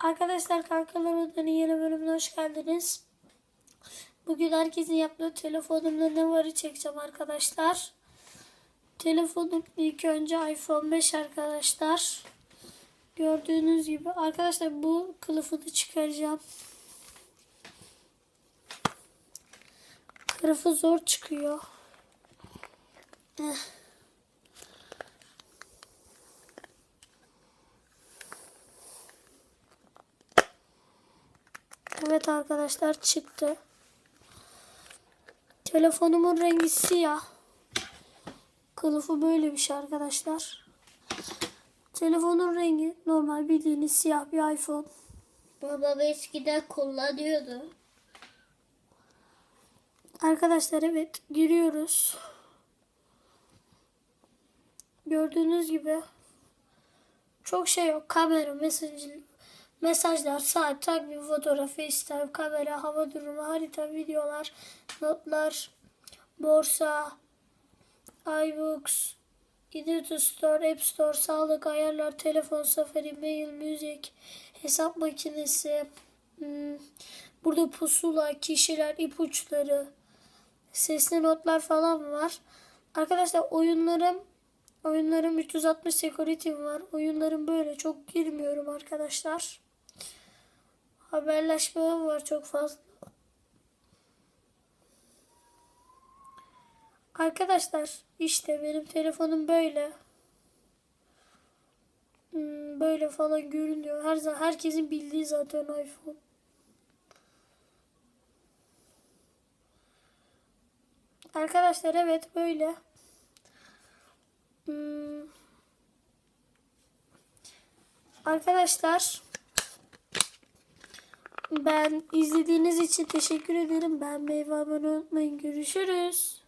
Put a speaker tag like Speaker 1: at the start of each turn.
Speaker 1: Arkadaşlar Kankalar Odanın yeni bölümüne hoş geldiniz. Bugün herkesin yaptığı telefonumda ne varı çekeceğim arkadaşlar. Telefonum ilk önce iPhone 5 arkadaşlar. Gördüğünüz gibi arkadaşlar bu kılıfını çıkaracağım. Kılıfı zor çıkıyor. Eh. Evet arkadaşlar çıktı. Telefonumun rengi siyah. Kılıfı böyle bir şey arkadaşlar. Telefonun rengi normal bildiğiniz siyah bir iPhone.
Speaker 2: Babam eskiden kullanıyordu.
Speaker 1: Arkadaşlar evet giriyoruz. Gördüğünüz gibi çok şey yok. Kamera, mesaj, mesajlar, saat, takvim, fotoğraf, FaceTime, kamera, hava durumu, harita, videolar, notlar, borsa, iBooks, Internet Store, App Store, sağlık, ayarlar, telefon, safari, mail, müzik, hesap makinesi, hmm, burada pusula, kişiler, ipuçları, sesli notlar falan var. Arkadaşlar oyunlarım oyunlarım 360 security var. Oyunlarım böyle çok girmiyorum arkadaşlar. Haberleşme var çok fazla. Arkadaşlar işte benim telefonum böyle. Hmm, böyle falan görünüyor. Her zaman herkesin bildiği zaten iPhone. Arkadaşlar evet böyle. Hmm. Arkadaşlar ben izlediğiniz için teşekkür ederim. Ben meyve abone unutmayın. Görüşürüz.